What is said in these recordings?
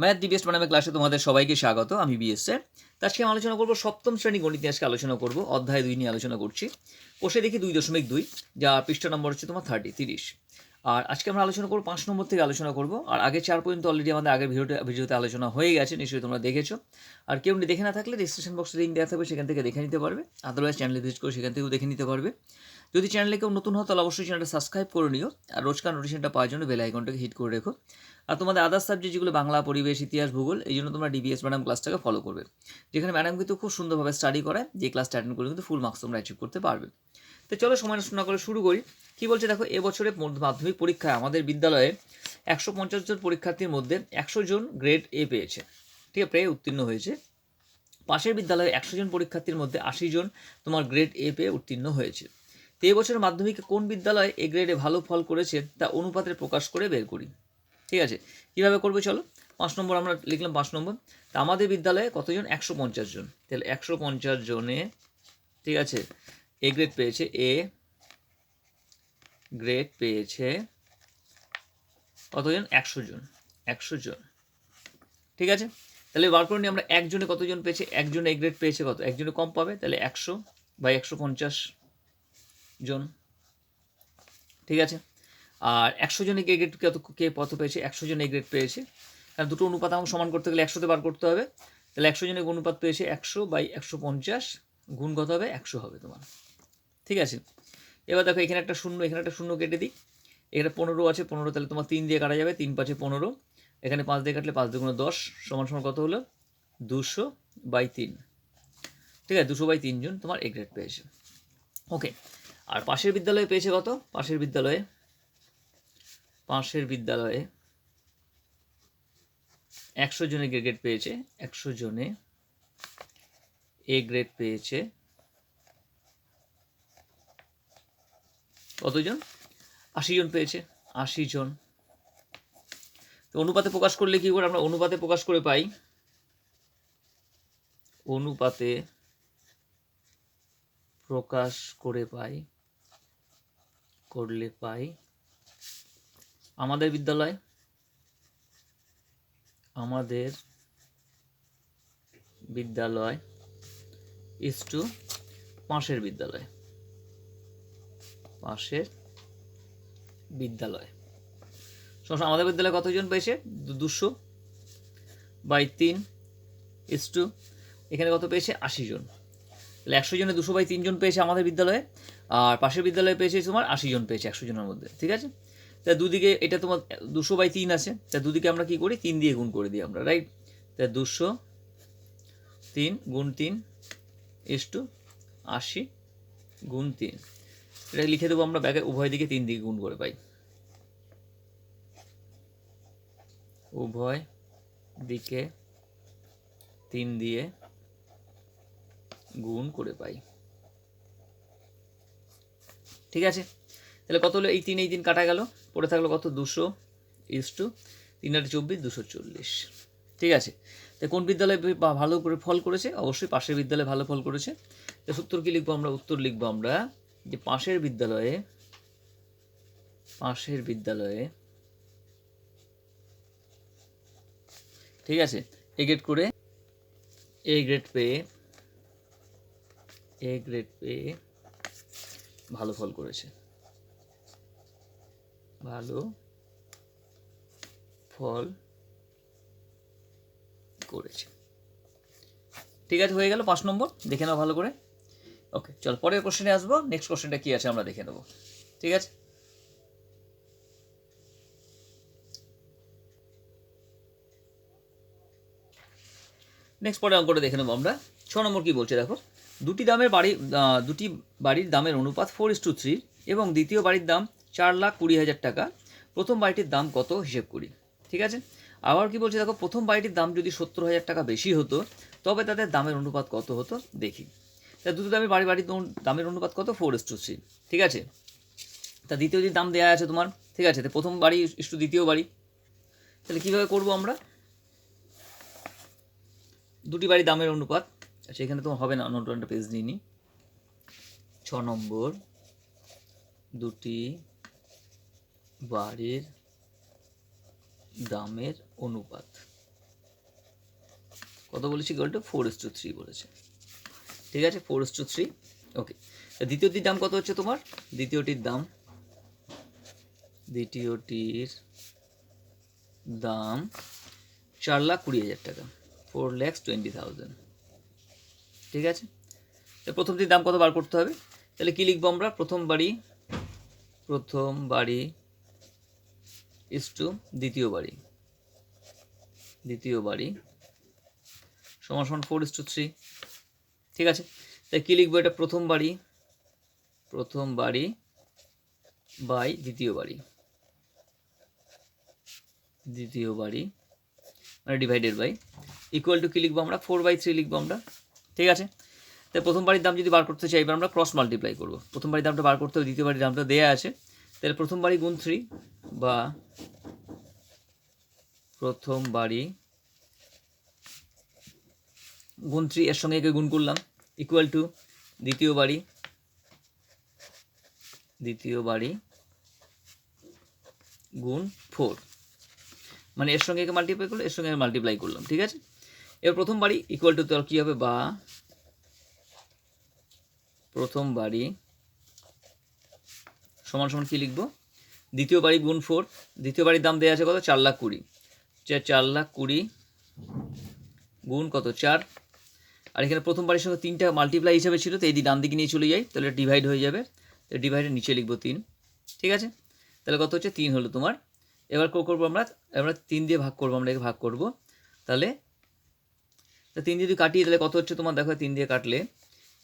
Math the best নামে ক্লাসে তোমাদের সবাইকে স্বাগত, আমি বিএসএ আজকে আমি আলোচনা করব সপ্তম শ্রেণি গণিত নিয়ে আজকে আলোচনা করব, অধ্যায় দুই নিয়ে আলোচনা করছি। কোষে দেখি দুই দশমিক দুই, যা পৃষ্ঠা নম্বর হচ্ছে তোমার থার্টি তিরিশ। আর আজকে আমরা আলোচনা করব, পাঁচ নম্বর থেকে আলোচনা করব, আর আগে চার পর্যন্ত অলরেডি আমাদের আগের ভিডিওতে ভিডিওতে আলোচনা হয়ে গেছে, নিশ্চয়ই তোমরা দেখেছ। আর কেউ দেখে না থাকলে ডিসক্রিপশন বক্সে লিঙ্ক দেওয়া থাকবে, সেখান থেকে দেখে নিতে পারবে। আদারওয়াইজ চ্যানেলে ভিজিট করে সেখান থেকেও দেখে নিতে পারবে। যদি চ্যানেলে কেউ নতুন হয় তাহলে অবশ্যই চ্যানেলটা সাবস্ক্রাইব করে নিও আর রোজকার নোটিশনটা পাওয়ার জন্য বেল আইকনটাকে হিট করে রেখো। আর তোমাদের আদার্স সাবজেক্ট যেগুলো বাংলা, পরিবেশ, ইতিহাস, ভূগোল, এই জন্য তোমরা ডিবিএস ম্যাডাম ক্লাসটাকে ফলো করবে। যেখানে ম্যাডাম কিন্তু খুব সুন্দরভাবে স্টাডি করায়, যে ক্লাসটা অ্যাটেন্ড করে কিন্তু ফুল মার্কস তোমরা অ্যাচিভ করতে পারবে। তো চলো সময় নষ্ট না করে শুরু করি। কী বলছে দেখো, এবছরে মাধ্যমিক পরীক্ষায় আমাদের বিদ্যালয়ে একশো পঞ্চাশ জন পরীক্ষার্থীর মধ্যে একশো জন গ্রেড এ পেয়েছে। ঠিক আছে, প্রায় উত্তীর্ণ হয়েছে। পাশের বিদ্যালয়ে একশো জন পরীক্ষার্থীর মধ্যে আশি জন তোমার গ্রেড এ পেয়ে উত্তীর্ণ হয়েছে। তো এবছরের মাধ্যমিকে কোন বিদ্যালয়ে এ গ্রেডে ভালো ফল করেছে তা অনুপাতে প্রকাশ করে বের করি। ঠিক আছে? কীভাবে করবে চলো? পাঁচ নম্বর আমরা লিখলাম পাঁচ নম্বর। তা আমাদের বিদ্যালয়ে কতজন? একশো পঞ্চাশ জন। তাহলে একশো পঞ্চাশ জনে, ঠিক আছে, এ গ্রেড পেয়েছে, এ গ্রেড পেয়েছে কতজন? একশো জন একশো জন। ঠিক আছে? তাহলে বার করে নিই আমরা একজনে কতজন পেয়েছে? একজনে এ গ্রেড পেয়েছে কত? একজনে কম পাবে? তাহলে একশো বাই একশো পঞ্চাশ জন। ঠিক আছে? আর একশো জন এ গ্রেড কত কে কত পেয়েছে? একশো জন এ গ্রেড পেয়েছে। কারণ দুটো অনুপাত আমাকে সমান করতে গেলে একশোতে বার করতে হবে। তাহলে একশো জনের অনুপাত পেয়েছে একশো বাই একশো পঞ্চাশ গুণ কত হবে? একশো হবে তোমার। ঠিক আছে? এবার দেখো, এখানে একটা শূন্য এখানে একটা শূন্য কেটে দিই। এখানে পনেরো আছে, পনেরো তাহলে তোমার তিন দিয়ে কাটা যাবে। তিন পাঁচে পনেরো। এখানে পাঁচ দিয়ে কাটলে পাঁচ দুগুণ দশ। সমান সমান কত হলো? দুশো বাই তিন। ঠিক আছে? দুশো বাই তিনজন তোমার এ পেয়েছে। ওকে আর পাশের বিদ্যালয়ে পেয়েছে কত? পাশের বিদ্যালয়ে? পাশের বিদ্যালয়ে একশো জনে গ্রেড পেয়েছে, একশো জনে এ গ্রেড পেয়েছে। কতজন? আশি জন পেয়েছে, আশি জন। তো অনুপাতে প্রকাশ করলে কি করে আমরা অনুপাতে প্রকাশ করে পাই? অনুপাতে প্রকাশ করে পাই করলে পাই। আমাদের বিদ্যালয় আমাদের বিদ্যালয় ইস টু পাশের বিদ্যালয়। পাশের বিদ্যালয়। সমস্যা আমাদের বিদ্যালয়ে কতজন পেয়েছে? দুশো বাই তিন ইস টু এখানে কত পেয়েছে? আশি জন। তাহলে একশো জনে দুশো বাই তিনজন পেয়েছে আমাদের বিদ্যালয়ে, আর পাশের বিদ্যালয়ে পেয়েছে তোমার আশি জন পেয়েছে একশো জনের মধ্যে, ঠিক আছে? তা দুদিকে এটা তোমার দুশো বাই তিন আছে, তা দুদিকে আমরা কি করি? তিন দিয়ে গুণ করে দিই আমরা রাইট তা দুশো তিন গুণ তিন ইস টু আশি গুণ তিন। এটা লিখে দেবো আমরা ব্যাগে, উভয় দিকে তিন দিকে গুণ করে পাই। উভয় দিকে তিন দিয়ে গুণ করে পাই। ঠিক আছে? তাহলে কত হলো? এই তিন এই তিন কাটা গেল। পড়ে থাকল কত? দুশো ইস টু তিন আটে চব্বিশ, দুশো চল্লিশ। ঠিক আছে? তো কোন বিদ্যালয়ে ভালো করে ফল করেছে? অবশ্যই পাশের বিদ্যালয়ে ভালো ফল করেছে। তো উত্তর কি লিখব আমরা? উত্তর লিখব আমরা যে পাশের বিদ্যালয়ে পাশের বিদ্যালয়ে, ঠিক আছে? এ গ্রেড করে এ গ্রেড পেয়ে এ গ্রেড পেয়ে ভালো ফল করেছে। ভালো ফল করেছে। ঠিক আছে, হয়ে গেল পাঁচ নম্বর। দেখে নাও ভালো করে। ওকে চল, পরের কোশ্চেনে আসব। নেক্সট কোশ্চেনটা কি আছে আমরা দেখে নেব। ঠিক আছে? নেক্সট পরে অঙ্কটা দেখে নেব আমরা। ছ নম্বর কি বলছে দেখো? দুটি দামের বাড়ি দুটি বাড়ির দামের অনুপাত ফোর ইস টু থ্রি এবং দ্বিতীয় বাড়ির দাম চার লাখ কুড়ি হাজার টাকা। প্রথম বাড়িটির দাম কত? হিসেব করি। ঠিক আছে? আবার কি বলছে দেখো, প্রথম বাড়িটির দাম যদি সত্তর হাজার টাকা বেশি হতো, তবে তাদের দামের অনুপাত কত হতো? দেখি। তা দুটো দামের বাড়ি, বাড়ির দামের অনুপাত কত? ফোর ইস টু থ্রি ঠিক আছে? তা দ্বিতীয় যে দাম দেওয়া আছে তোমার, ঠিক আছে? তো প্রথম বাড়ি ইস টু দ্বিতীয় বাড়ি। তাহলে কীভাবে করব আমরা? দুটি বাড়ি দামের অনুপাত আচ্ছা এখানে তো হবে না অন্য একটা পেজ নিয়ে নিই ছ নম্বর, দুটি বাড়ির দামের অনুপাত। কত বলেছি equal to? Four is to three বলেছে। ঠিক আছে four is to three okay দ্বিতীয়টির দাম কত হচ্ছে তোমার? দ্বিতীয়টির দাম। দ্বিতীয়টির দাম চার লাখ কুড়ি হাজার টাকা। ফোর ল্যাক্স টোয়েন্টি থাউজেন্ড ঠিক আছে? তো প্রথমটির দাম কত বার করতে হবে? তাহলে কী লিখব আমরা? প্রথম বাড়ি প্রথম বাড়ি ইস টু দ্বিতীয় বাড়ি। দ্বিতীয় বাড়ি সমান সমান ফোর ইস টু থ্রি ঠিক আছে? তাই কী লিখব এটা? প্রথম বাড়ি প্রথম বাড়ি বাই দ্বিতীয় বাড়ি। দ্বিতীয় বাড়ি মানে ডিভাইডেড বাই ইকুয়াল টু কী লিখব আমরা? ফোর বাই থ্রি লিখব আমরা। ঠিক আছে? তাই প্রথম বাড়ির দাম যদি বার করতে চাই, এবার আমরা ক্রস মাল্টিপ্লাই করব। প্রথম বাড়ির দামটা বার করতে হবে, দ্বিতীয় বাড়ির দামটা দেয়া আছে। তাহলে প্রথম বাড়ি গুণ থ্রি বা প্রথম বাড়ি গুণ থ্রি এর সঙ্গে একে গুণ করলাম। ইকুয়াল টু দ্বিতীয় বাড়ি দ্বিতীয় বাড়ি গুণ ফোর মানে এর সঙ্গে একে মাল্টিপ্লাই করল, এর সঙ্গে মাল্টিপ্লাই করলাম, ঠিক আছে? এবার প্রথম বাড়ি ইকুয়াল টু তোর কী হবে? বা প্রথম বাড়ি সমান সমান কী লিখব? দ্বিতীয় বাড়ি গুণ ফোর দ্বিতীয় বাড়ির দাম দেওয়া আছে কত? চার লাখ কুড়ি। চার লাখ কুড়ি গুণ কত? চার। আর এখানে প্রথম বাড়ির সঙ্গে তিনটা মাল্টিপ্লাই হিসাবে ছিল, তো এই ডান দিকে নিয়ে চলে যাই, তাহলে ডিভাইড হয়ে যাবে। তো ডিভাইডের নিচে লিখব তিন। ঠিক আছে? তাহলে কত হচ্ছে? তিন হলো তোমার। এবার কো করব আমরা আমরা তিন দিয়ে ভাগ করব, আমরা একে ভাগ করব। তাহলে তিন যদি কাটি তাহলে কত হচ্ছে তোমার? দেখো, তিন দিয়ে কাটলে,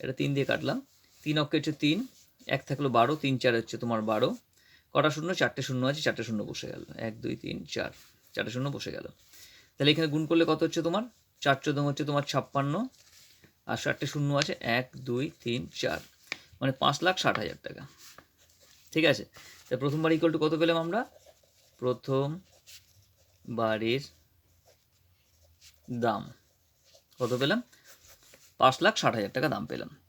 এটা তিন দিয়ে কাটলাম। তিন অক্ষে হচ্ছে তিন, এক থাকল বারো, তিন চার হচ্ছে তোমার বারো। কটা শূন্য? চারটে শূন্য আছে, চারটে শূন্য বসে গেল। এক, দুই, তিন, চার, চারটে শূন্য বসে গেল। তাহলে এখানে গুণ করলে কত হচ্ছে তোমার? চার চোদ্দ হচ্ছে তোমার ছাপ্পান্ন, আর চারটে শূন্য আছে, এক, দুই, তিন, চার। মানে পাঁচ লাখ ষাট হাজার টাকা। ঠিক আছে? তা প্রথমবার ইকুয়াল টু কত পেলাম আমরা? প্রথম বাড়ির দাম। কত পেলাম? পাঁচ লাখ ষাট হাজার টাকা দাম পেলাম।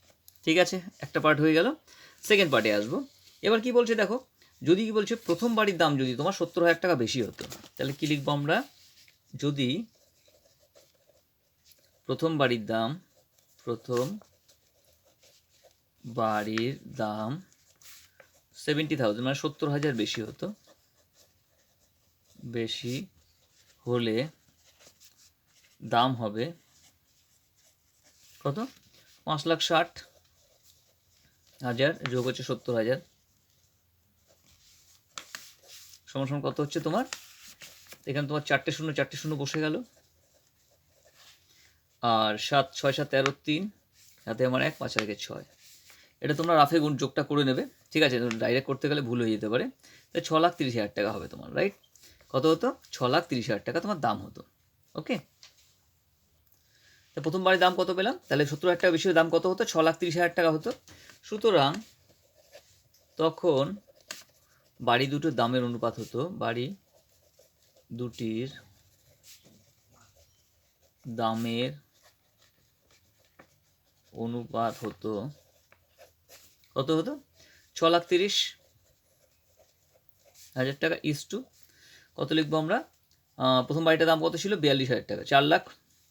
ঠিক আছে? একটা পার্ট হয়ে গেল। সেকেন্ড পার্টে আসব। এবার কি বলছে দেখো? যদি কি বলছে, প্রথম বাড়ির দাম যদি তোমার সত্তর হাজার টাকা বেশি হতো, তাহলে কি লিখব আমরা? যদি প্রথম বাড়ির দাম, প্রথম বাড়ির দাম সেভেন্টি থাউজেন্ড মানে সত্তর হাজার বেশি হতো, বেশি হলে দাম হবে কত? পাঁচ লাখ ষাট। হাজার যোগ হচ্ছে সত্তর হাজার। সমান কত হচ্ছে তোমার? এখানে তোমার চারটে শূন্য চারটে শূন্য বসে গেল। আর সাত, ছয়, সাত, তেরো, তিন হাতে আমার এক, পাঁচ, একে ছয়। এটা তোমরা রাফে গুণ যোগটা করে নেবে, ঠিক আছে? ডাইরেক্ট করতে গেলে ভুল হয়ে যেতে পারে। তাই ছ লাখ তিরিশ হাজার টাকা হবে তোমার রাইট কত হতো? ছ লাখ তিরিশ হাজার টাকা তোমার দাম হতো ওকে তা প্রথমবারের দাম কত পেলাম? তাহলে সত্তর হাজার টাকা বেশি দাম কত হতো? ছ লাখ তিরিশ হাজার টাকা হতো। সুতরাং তখন বাড়ি দুটোর দামের অনুপাত হতো। বাড়ি দুটির দামের অনুপাত হতো কত হতো? ছ লাখ তিরিশ হাজার টাকা ইস টু। কত লিখব আমরা? প্রথম বাড়িটার দাম কত ছিল? বিয়াল্লিশ হাজার টাকা। চার লাখ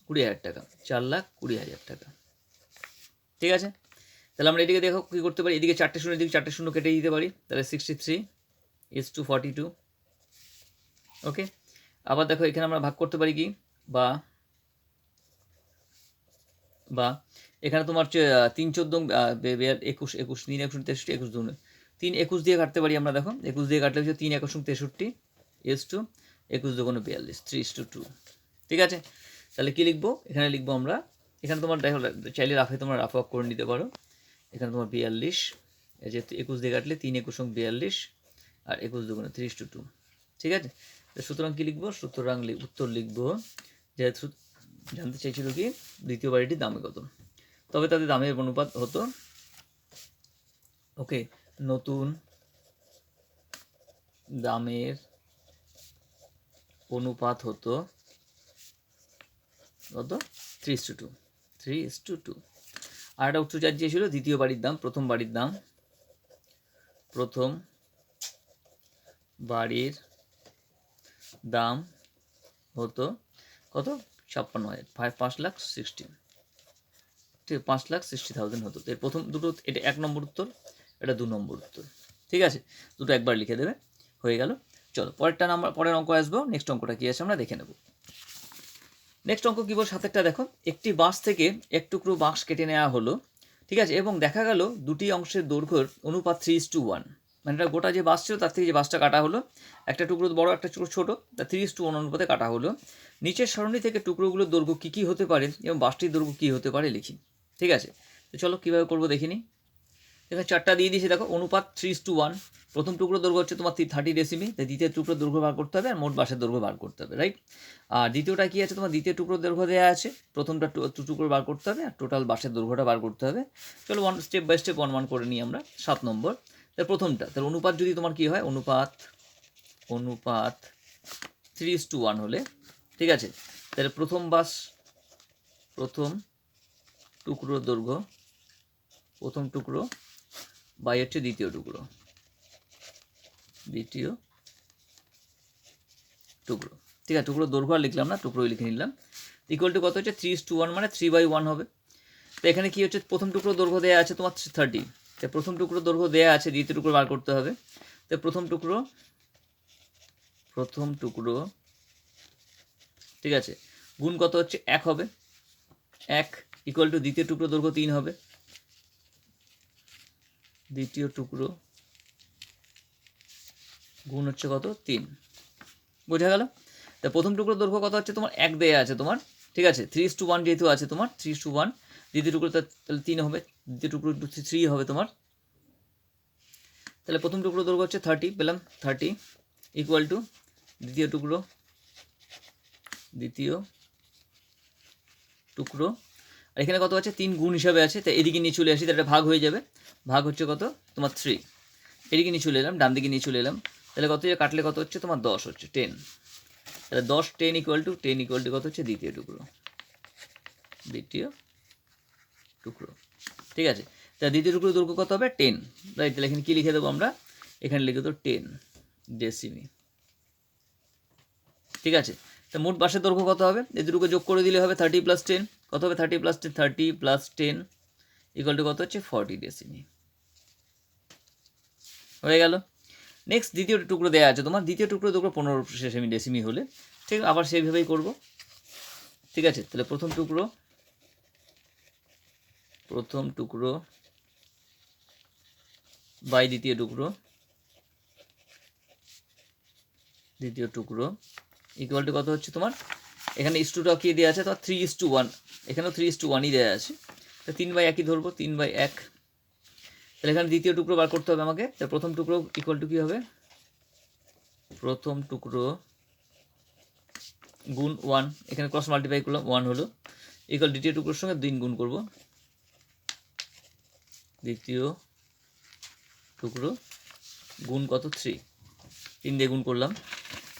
কুড়ি হাজার টাকা। চার লাখ কুড়ি হাজার টাকা। ঠিক আছে? তাহলে আমরা এদিকে দেখো কী করতে পারি? এদিকে চারটে শূন্য, এদিকে চারটে শূন্য কেটে দিতে পারি। তাহলে sixty three is to forty two okay আবার দেখো এখানে আমরা ভাগ করতে পারি কি? বা বা, এখানে তোমার হচ্ছে তিন চোদ্দ একুশ একুশ, তিন, একুশ, তেষট্টি, একুশ দু তিন, একুশ দিয়ে কাটতে পারি আমরা দেখো। একুশ দিয়ে কাটলে হচ্ছে তিন, একুশ, তেষট্টি এস টু একুশ, দুগুণ বিয়াল্লিশ থ্রি টু টু ঠিক আছে? তাহলে কী লিখব? এখানে লিখব আমরা। এখানে তোমার দেখো, চাইলে রাফে তোমরা রাফ করে নিতে পারো। এখানে তোমার বিয়াল্লিশ, এই যে একুশ দিয়ে কাটলে তিন একুশ বিয়াল্লিশ, আর একুশ দুগুণে ত্রিশ টু টু। ঠিক আছে? সুতরাং কী লিখব? সুতরাং উত্তর লিখব, যেহেতু জানতে চাইছিল কি, দ্বিতীয় বাড়িটির দামে কত? তবে তাদের দামের অনুপাত হতো, ওকে, নতুন দামের অনুপাত হতো কত? Three is to two. Three is to two. আর একটা উত্তর চার ছিল দ্বিতীয় বাড়ির দাম, প্রথম বাড়ির দাম। প্রথম বাড়ির দাম হতো কত? ছাপ্পান্ন হাজার ফাইভ পাঁচ লাখ সিক্সটি ঠিক পাঁচ লাখ সিক্সটি থাউজেন্ড হতো। এর প্রথম দুটো, এটা এক নম্বর উত্তর, এটা দু নম্বর উত্তর। ঠিক আছে, দুটো একবার লিখে দেবে, হয়ে গেল। চলো, পরেরটা নাম্বার, পরের অঙ্ক আসব, নেক্সট অঙ্কটা কী আছে আমরা দেখে নেব। নেক্সট অঙ্ক কী বল? সাতেরটা দেখো। একটি বাঁশ থেকে এক টুকরো বাঁশ কেটে নেওয়া হলো, ঠিক আছে? এবং দেখা গেল দুটি অংশের দৈর্ঘ্যের অনুপাত থ্রি ইস টু ওয়ান মানে এটা গোটা যে বাস ছিল, তার থেকে যে বাসটা কাটা হলো, একটা টুকরো বড়, একটা টুকরো ছোটো, তা থ্রি ইস টু ওয়ান অনুপাতে কাটা হলো। নিচের সরণি থেকে টুকরোগুলোর দৈর্ঘ্য কী কী হতে পারে এবং বাসটির দৈর্ঘ্য কী হতে পারে লিখি, ঠিক আছে? তো চলো কীভাবে করব দেখিনি এখানে চারটা দিয়ে দিয়েছি, দেখো, অনুপাত থ্রি ইস টু ওয়ান প্রথম টুকরো দৈর্ঘ্য হচ্ছে তোমার থ্রি থার্টি ডেসিমি তাই দ্বিতীয় টুকরো দৈর্ঘ্য বার করতে হবে আর মোট বাসের দৈর্ঘ্য বার করতে হবে রাইট আর দ্বিতীয়টা কী আছে? তোমার দ্বিতীয় টুকরো দৈর্ঘ্য দেওয়া আছে, প্রথমটা টুকরো বার করতে হবে আর টোটাল বাসের দৈর্ঘ্যটা বার করতে হবে। চলো one step by step one one করে নিই আমরা, সাত নম্বর। তার প্রথমটা, তার অনুপাত যদি তোমার কী হয়, অনুপাত অনুপাত থ্রি ইস টু ওয়ান হলে, ঠিক আছে? তাহলে প্রথম বাস, প্রথম টুকরো দৈর্ঘ্য, প্রথম টুকরো বাই হচ্ছে দ্বিতীয় টুকরো। দ্বিতীয় টুকরো। ঠিক আছে, টুকরো দৈর্ঘ্য আর লিখলাম না, টুকরোই লিখে নিলাম। ইকুয়াল টু কত হচ্ছে? Three is to one three by one হবে। তো এখানে কী হচ্ছে? প্রথম টুকরো দৈর্ঘ্য দেওয়া আছে তোমার থার্টি তো প্রথম টুকরো দৈর্ঘ্য দেওয়া আছে, দ্বিতীয় টুকরো বার করতে হবে। তো প্রথম টুকরো প্রথম টুকরো, ঠিক আছে, গুণ কত হচ্ছে? এক হবে। এক ইকুয়াল টু দ্বিতীয় টুকরো দৈর্ঘ্য তিন হবে। দ্বিতীয় টুকরো গুণ হচ্ছে কত? তিন। বোঝা গেল? তা প্রথম টুকরো দৈর্ঘ্য কত হচ্ছে? তোমার এক দেয়া আছে তোমার। ঠিক আছে? থ্রি টু ওয়ান যেহেতু আছে তোমার থ্রি টু ওয়ান দ্বিতীয় টুকরো তা- তাহলে তিন হবে। দ্বিতীয় টুকরো থ্রি হবে তোমার। তাহলে প্রথম টুকরো দৈর্ঘ্য হচ্ছে থার্টি পেলাম থার্টি ইকুয়াল টু দ্বিতীয় টুকরো। দ্বিতীয় টুকরো। আর এখানে কত আছে? তিন গুণ হিসাবে আছে। তাই এদিকে নিয়ে চলে আসি, তাহলে ভাগ হয়ে যাবে। ভাগ হচ্ছে কত? তোমার থ্রি এদিকে নিয়ে চলে এলাম, ডান দিকে নিয়ে চলে এলাম। তাহলে কত যে কাটলে কত হচ্ছে? তোমার দশ হচ্ছে টেন তাহলে দশ ten equal to ten equal to কত হচ্ছে? দ্বিতীয় টুকরো। দ্বিতীয় টুকরো। ঠিক আছে? তা দ্বিতীয় টুকরো দৈর্ঘ্য কত হবে? টেন রাইট তাহলে এখানে কী লিখে দেবো আমরা? এখানে লিখে দেবো টেন ডেসিমি ঠিক আছে? তা মোট বাসের দৈর্ঘ্য কত হবে? এই দুটোকে যোগ করে দিলে হবে থার্টি প্লাস টেন কত হবে? Thirty plus ten thirty plus ten equal to কত হচ্ছে? ফর্টি ডেসিমি হয়ে গেল? নেক্সট দ্বিতীয় টুকরো দেওয়া আছে তোমার। দ্বিতীয় টুকরো দৈর্ঘ্য পনেরো সেমি ডেসিমি হলে। ঠিক আবার সেইভাবেই করব। ঠিক আছে, তাহলে প্রথম টুকরো প্রথম টুকরো বাই দ্বিতীয় টুকরো দ্বিতীয় টুকরো ইকুয়াল টু কত হচ্ছে তোমার? এখানে ইস টুটা কি দেওয়া আছে? তোমার থ্রি ইস টু ওয়ান এখানেও থ্রি ইস টু ওয়ানই দেওয়া আছে। তা তিন বাই একই ধরবো, তিন বাই এক তাহলে এখানে দ্বিতীয় টুকরো বার করতে হবে আমাকে। তা প্রথম টুকরো ইকুয়াল টু কী হবে? প্রথম টুকরো গুণ ওয়ান এখানে ক্রস মাল্টিপ্লাই করলাম ওয়ান হলো। ইকুয়াল দ্বিতীয় টুকরোর সঙ্গে তিন গুণ করব। দ্বিতীয় টুকরো গুণ কত? থ্রি তিন দিয়ে গুণ করলাম।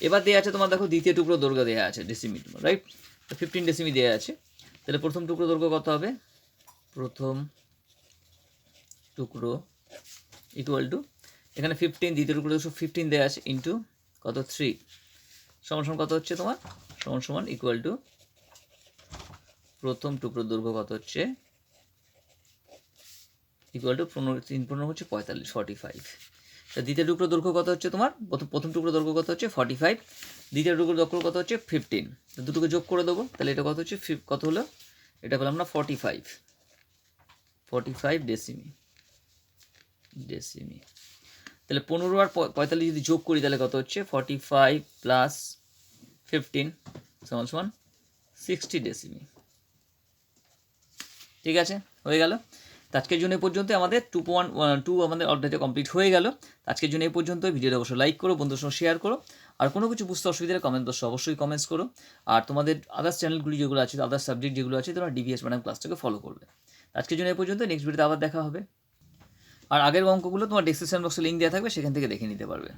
এবার দেওয়া আছে তোমার দেখো দ্বিতীয় টুকরো দৈর্ঘ্য দেওয়া আছে ডেসিমি রাইট ফিফটিন ডেসিমি দেওয়া আছে। তাহলে প্রথম টুকরো দৈর্ঘ্য কত হবে? প্রথম টুকরো ইকুয়াল টু এখানে ফিফটিন দ্বিতীয় টুকরো দুশো ফিফটিন দেওয়া আছে ইন্টু কত থ্রি সমান সমান কত হচ্ছে তোমার? সমান সমান ইকুয়াল টু প্রথম টুকরো দৈর্ঘ্য কত হচ্ছে? ইকুয়াল টু পনেরো, তিন পনেরো হচ্ছে পঁয়তাল্লিশ ফর্টি ফাইভ তা দ্বিতীয় টুকরো দৈর্ঘ্য কত হচ্ছে তোমার? প্রথম প্রথম টুকরো দৈর্ঘ্য কত হচ্ছে? ফর্টি ফাইভ দ্বিতীয় টুকরো দৈর্ঘ্য কত হচ্ছে? ফিফটিন দুটোকে যোগ করে দেবো, তাহলে এটা কত হচ্ছে? কত হলো? এটা পেলাম না ফর্টি ফাইভ ফর্টি ফাইভ ডেসিমি ডেসিমি তাহলে পনেরো আর পঁয়তাল্লিশ যদি যোগ করি তাহলে কত হচ্ছে? ফর্টি ফাইভ প্লাস ফিফটিন সমান সমান সিক্সটি ডেসিমি ঠিক আছে? হয়ে গেল। আজকের জন্য পর্যন্ত আমাদের টু পয়েন্ট টু আমাদের অর্ধেকটা কমপ্লিট হয়ে গেল। আজকের জন্য এই পর্যন্ত। ভিডিওটা অবশ্যই লাইক করো, বন্ধুদের সঙ্গে শেয়ার করো। আর কোনো কিছু বুঝতে অসুবিধা হলে কমেন্ট বক্সে অবশ্যই কমেন্টস করো। আর তোমাদের আদার্স চ্যানেলগুলি যেগুলো আছে আদার্স সাবজেক্ট যেগুলো আছে, তোমরা ডিভিএস ম্যাডাম ক্লাসটাকে ফলো করবে। আজকের জন্য এই পর্যন্ত। নেক্সট ভিডিওতে আবার দেখা হবে। আর আগের অঙ্কগুলো তোমার ডিসক্রিপশন বক্সে লিঙ্ক দেওয়া থাকবে সেখান থেকে দেখে নিতে পারবে।